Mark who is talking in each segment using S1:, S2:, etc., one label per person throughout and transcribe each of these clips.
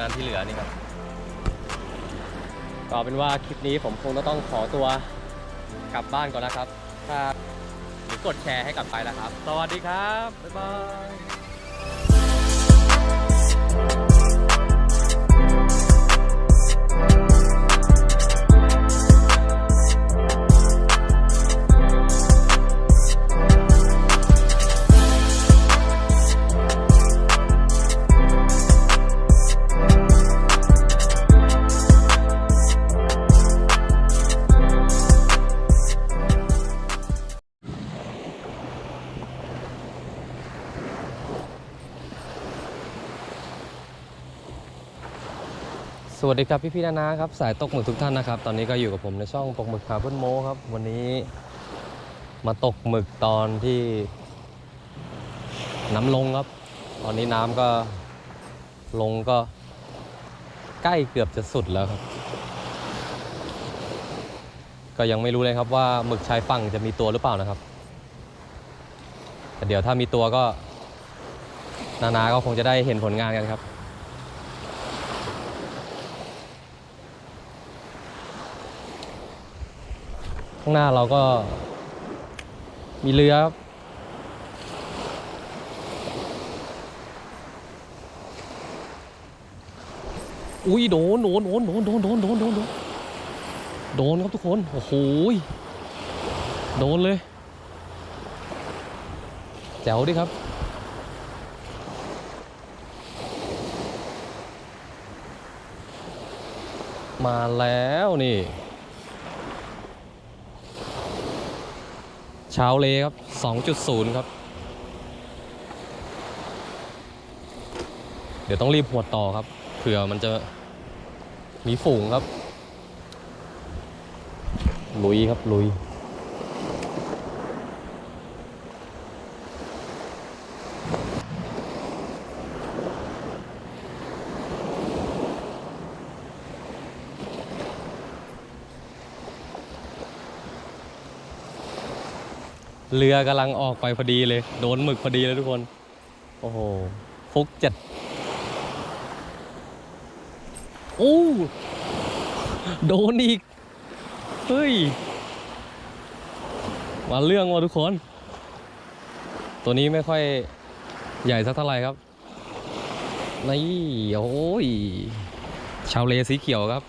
S1: งานที่เหลือนี่ครับก็เป็นว่าคลิปนี้ผมคงต้องขอตัวกลับบ้านก่อนนะครับ ถ้าหรือกดแชร์ให้กลับไปแล้วครับ สวัสดีครับ บ๊ายบาย สวัสดีครับพี่พี่นานาครับสายตกหมึกทุกท่านนะครับ ตอนนี้ก็อยู่กับผมในช่องตกหมึกคาร์บอนโมครับ วันนี้มาตกหมึกตอนที่น้ำลงครับ ตอนนี้น้ำก็ลงก็ใกล้เกือบจะสุดแล้วครับ ก็ยังไม่รู้เลยครับว่าหมึกชายฝั่งจะมีตัวหรือเปล่านะครับ แต่เดี๋ยวถ้ามีตัวก็นานาก็คงจะได้เห็นผลงานกันครับางหน้าเราก็มีเรือครับอุ้ยโดนโดนโดนโดนโดนโดนโดนโดนโดนโดนครับทุกคน โอ้โหโดนเลย แจ๋วดิครับ มาแล้วนี่ ช้าเลครับ 2.0 ครับ เดี๋ยวต้องรีบหวดต่อครับ เผื่อมันจะมีฝูงครับ ลุยครับ ลุย เรือกำลังออกไปพอดีเลย โดนหมึกพอดีเลยทุกคน โอ้โหฟุกจัดโอ้โดนอีก เฮ้ยมาเรื่องว่ะทุกคน ตัวนี้ไม่ค่อยใหญ่สักเท่าไหร่ครับ นี่ โอ้ย ชาวเลสีเขียวครับ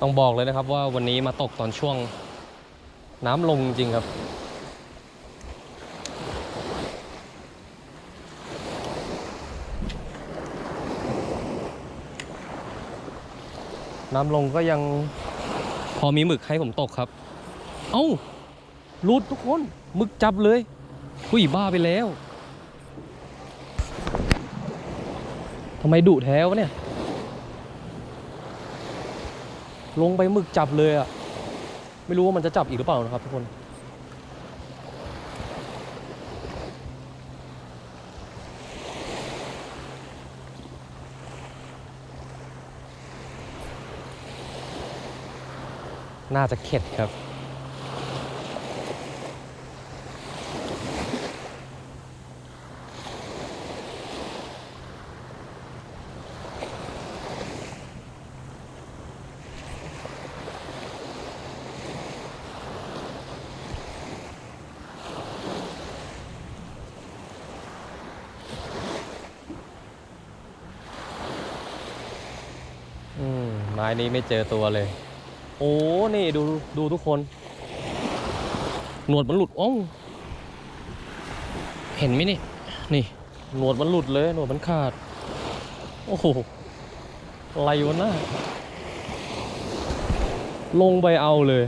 S1: ต้องบอกเลยนะครับว่าวันนี้มาตกตอนช่วงน้ำลงจริงครับ น้ำลงก็ยังพอมีหมึกให้ผมตกครับ เอ้าหลุดทุกคนหมึกจับเลยหุยบ้าไปแล้วทำไมดุแท้วะเนี่ย ลงไปหมึกจับเลยอะไม่รู้ว่ามันจะจับอีกหรือเปล่านะครับทุกคน น่าจะเข็ดครับ มไม้นี้ไม่เจอตัวเลย โอ้ นี่ดูดูทุกคน หนวดมันหลุดอ้องเห็นไหมนี่ นี่ หนวดมันหลุดเลย หนวดมันขาด โอ้โหอะไรวะน่าลงไปเอาเลย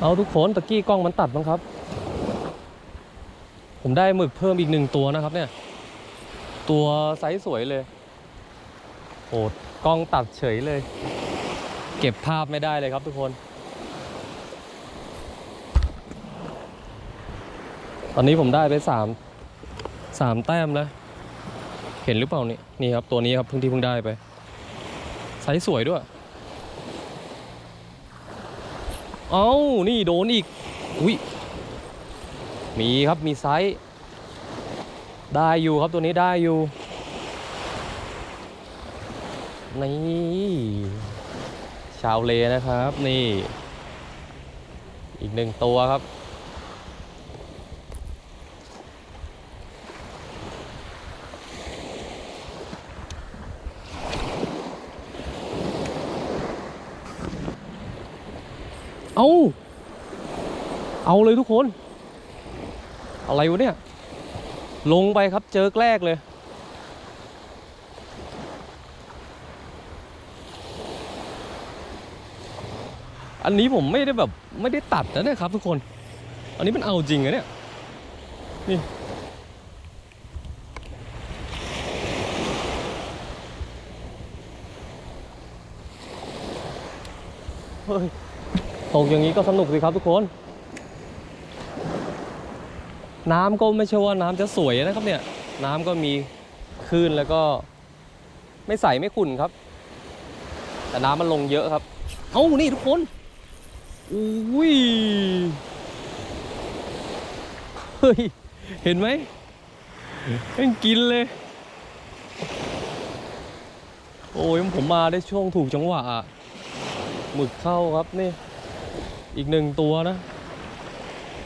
S1: เอาทุกคนตะกี้กล้องมันตัดมั้งครับ ผมได้หมึกเพิ่มอีกหนึ่งตัวนะครับเนี่ย ตัวไซส์สวยเลยโอ้ กล้องตัดเฉยเลย เก็บภาพไม่ได้เลยครับทุกคน ตอนนี้ผมได้ไปสามสามแต้มแล้วเห็นหรือเปล่านี่นี่ครับตัวนี้ครับเพิ่งที่เพิ่งได้ไปไซส์สวยด้วย เอ้า นี่โดนอีก อุ้ย มีครับ มีไซส์ ได้อยู่ครับตัวนี้ได้อยู่ นี่ชาวเลนะครับ นี่ อีกหนึ่งตัวครับ เอาเอาเลยทุกคน อะไรวะเนี่ย ลงไปครับเจอแกลกเลย อันนี้ผมไม่ได้แบบไม่ได้ตัดนะเนี่ยครับ ทุกคน อันนี้มันเอาจริงอะเนี่ย นี่ เฮ้ย ตกอย่างนี้ก็สนุกสิครับทุกคน น้ำก็ไม่ใช่ว่าน้ำจะสวยนะครับเนี่ย น้ำก็มีคลื่นแล้วก็ไม่ใสไม่ขุ่นครับ แต่น้ำมันลงเยอะครับ เอ้านี่ทุกคน อุ้ยเฮ้ย เห็นไหมเอ็งกินเลย โอ้ยผมมาได้ช่วงถูกจังหวะอะหมึกเข้าครับนี่ อีกหนึ่งตัวนะ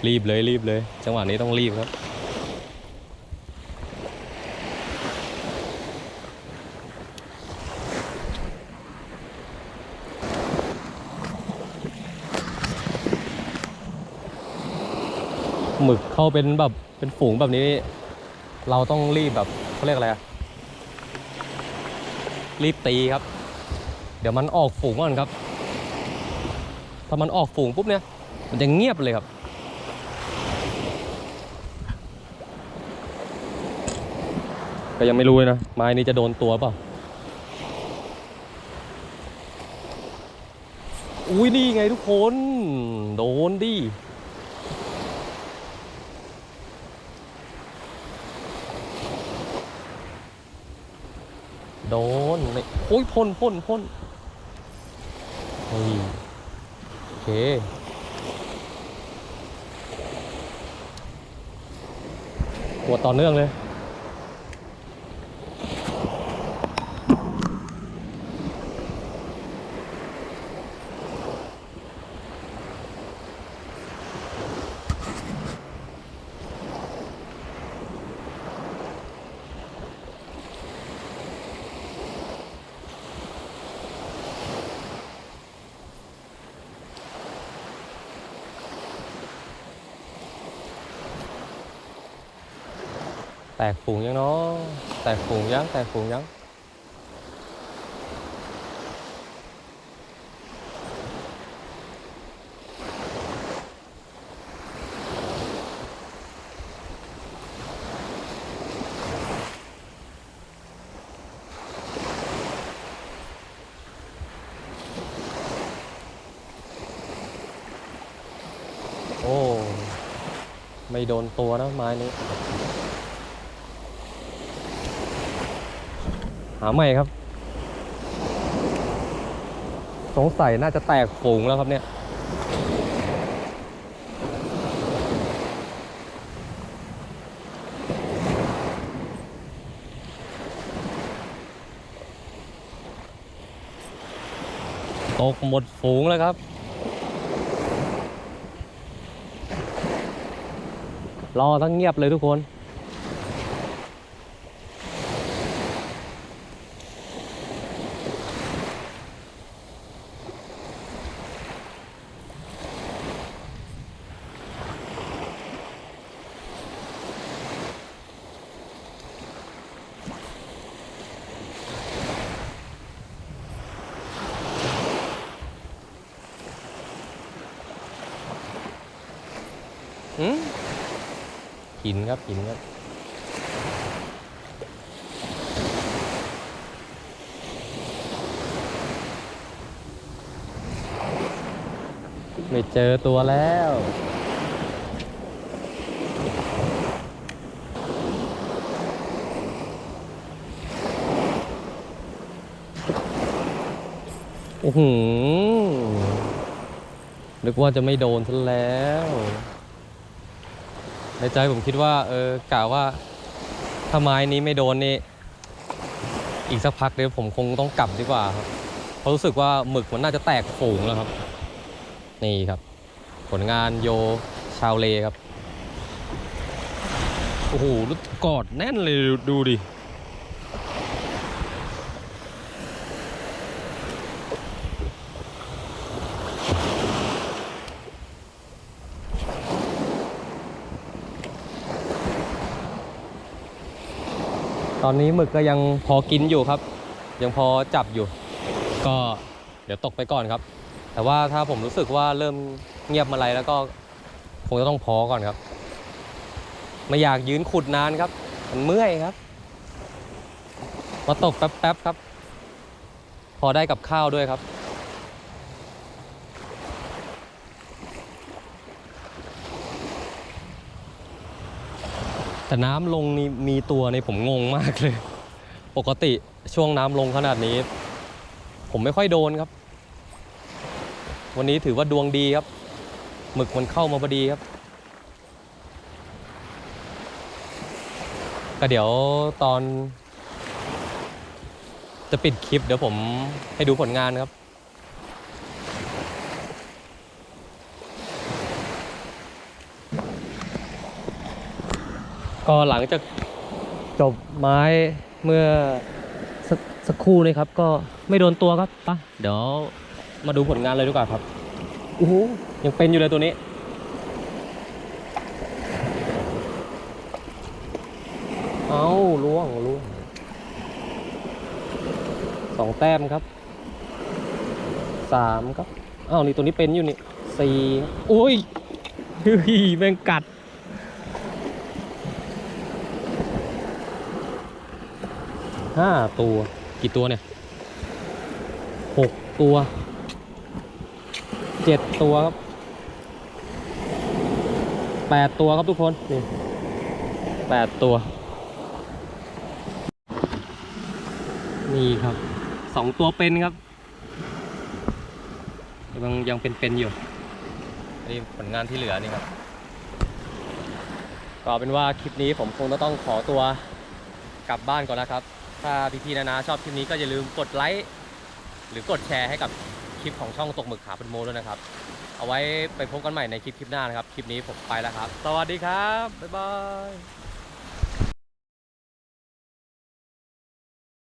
S1: รีบเลยรีบเลย จังหวะนี้ต้องรีบครับ หมึกเข้าเป็นแบบเป็นฝูงแบบนี้ เราต้องรีบแบบเขาเรียกอะไรอะรีบตีครับ เดี๋ยวมันออกฝูงก่อนครับ ถ้ามันออกฝูงปุ๊บเนี่ย มันจะเงียบเลยครับก็ยังไม่รู้นะ ไม้นี้จะโดนตัวเปล่า อุ้ยนี่ไงทุกคน โดนดิ โดนเลยโอ้ยพ่นพ่นพ่นเฮ้ยโอเคหัวดต่อเนื่องเลย แตกฝูงยังเนาะแตกฝูงยังแตกฝูงยังโอ้ ไม่โดนตัวนะไม้นี้าใหม่ครับ สงสัยน่าจะแตกฝูงแล้วครับเนี่ย ตกหมดฝูงแล้วครับรอทั้งเงียบเลยทุกคน หินครับหินครับไม่เจอตัวแล้วโอ้โหนึกว่าจะไม่โดนซะแล้ว ในใจผมคิดว่าเออกะว่าถ้าไม้นี้ไม่โดนนี่อีกสักพักเดี๋ยวผมคงต้องกลับดีกว่าครับเพราะรู้สึกว่าหมึกมันน่าจะแตกฝูงแล้วครับ นี่ครับ ผลงานโยชาวเลครับโอ้โหกอดแน่นเลยดูดิ ตอนนี้หมึกก็ยังพอกินอยู่ครับ ยังพอจับอยู่ ก็เดี๋ยวตกไปก่อนครับ แต่ว่าถ้าผมรู้สึกว่าเริ่มเงียบมาไรแล้วก็คงจะต้องพอก่อนครับ ไม่อยากยืนขุดนานครับ มันเมื่อยครับ มาตกแป๊บๆครับ พอได้กับข้าวด้วยครับ แต่น้ำลงนี่มีตัวในผมงงมากเลย ปกติช่วงน้ำลงขนาดนี้ ผมไม่ค่อยโดนครับ วันนี้ถือว่าดวงดีครับหมึกมันเข้ามาพอดีครับ ก็เดี๋ยวตอน จะปิดคลิปเดี๋ยวผมให้ดูผลงานครับ ก็หลังจากจบไม้เมื่อสกสักครู่นี้ครับ ก็ไม่โดนตัวครับปะเดี๋ยวมาดูผลงานเลยดีกว่าครับโอ้โหยังเป็นอยู่เลยตัวนี้ เอาล่วงล่วงสองแต้มครับสามครับอ้าวนี่ตัวนี้เป็นอยู่นี่สี่โอ้ยเฮ้ยแม่งกัด ห้าตัว กี่ตัวเนี่ยหกตัวเจ็ดตัวครับแปดตัวครับทุกคน นี่แปดตัว นี่ครับสองตัวเป็นครับยังยังเป็นๆอยู่นนี้ผลงานที่เหลือนี่ครับก็เอาเป็นว่าคลิปนี้ผมคงจะต้องขอตัวกลับบ้านก่อนนะครับ ถ้าพี่ๆนานาชอบคลิปนี้ก็อย่าลืมกดไลค์หรือกดแชร์ให้กับคลิปของช่องตกหมึกขาปนโมด้วยนะครับ เอาไว้ไปพบกันใหม่ในคลิปคลิปหน้านะครับ คลิปนี้ผมไปแล้วครับ สวัสดีครับ บ๊ายบาย